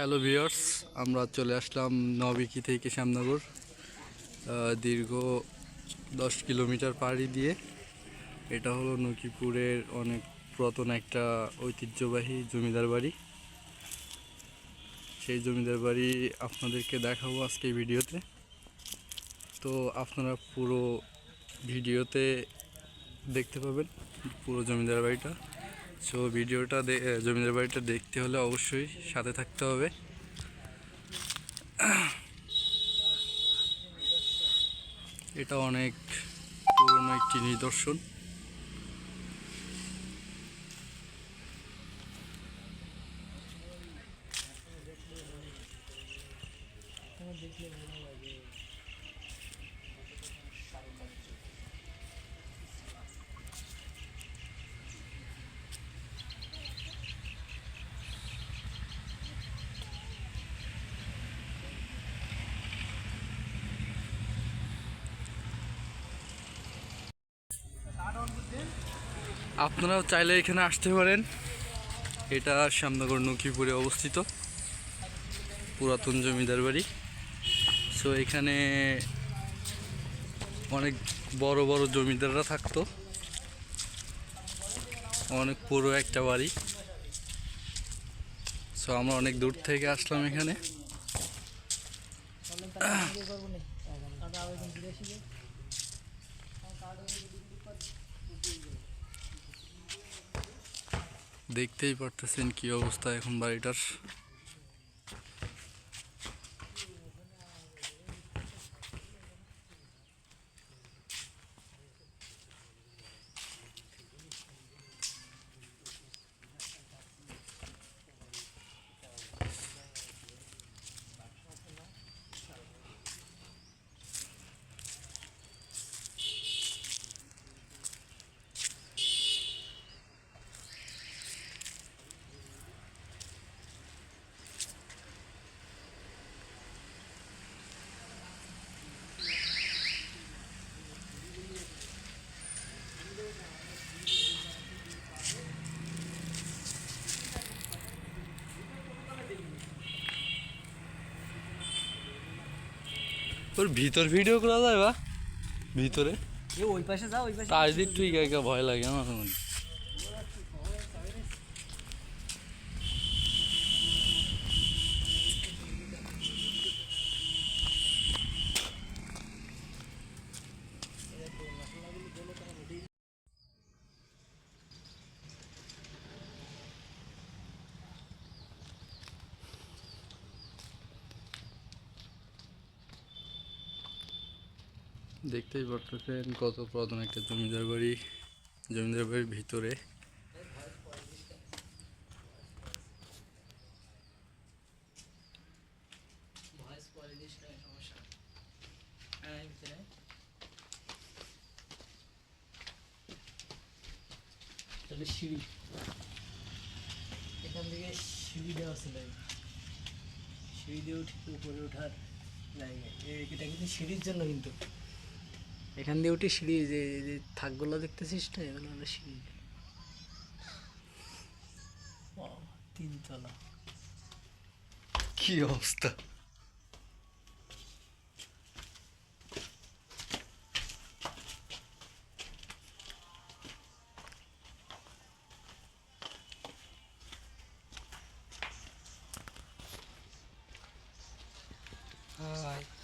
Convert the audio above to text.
Hello viewers আমরা চলে আসলাম নবিকি থেকে শ্যামনগর দীর্ঘ দশ কিলোমিটার পাড়ি দিয়ে। এটা হলো নকিপুরের অনেক পুরাতন একটা ঐতিহ্যবাহী জমিদার বাড়ি। সেই জমিদার বাড়ি আপনাদেরকে দেখাবো আজকে ভিডিওতে। তো আপনারা পুরো ভিডিওতে দেখতে পাবেন পুরো জমিদার বাড়িটা। সো ভিডিওটা জমিদার বাড়িটা দেখতে হলে অবশ্যই সাথে থাকতে হবে। এটা অনেক পুরনো একটি নিদর্শন। আপনারাও চাইলে এখানে আসতে পারেন। এটা শ্যামনগর নকিপুরে অবস্থিত। পুরাতন জমিদার বাড়ি। সো এখানে অনেক বড় বড় জমিদাররা থাকতো। অনেক পুরো একটা বাড়ি। সো আমরা অনেক দূর থেকে আসলাম এখানে। দেখতেই পারতেছেন কি অবস্থা এখন বাড়িটার। ওর ভিতর ভিডিও করা যায় বা? ভিতরে? ওই পাশে যাও ওই পাশে তার দিক ঠিক একা ভয় লাগে আমার দেখতেই পারতেছেন কত প্রধান একটা জমিদার বাড়ি। জমিদার বাড়ির ভিতরে। সিঁড়ি। এখান থেকে সিঁড়ি দেওয়া ছিল সিঁড়ি দিয়ে উঠে উপরে ওঠার জায়গা এ- এটা কিন্তু সিঁড়ির জন্য কিন্তু। এখান দিয়ে উঠে সিঁড়ি যে যে থাকগুলো দেখতেছিস না এগুলো হলো সিঁড়ি। তিনতলা। কি অবস্থা? হাই। এই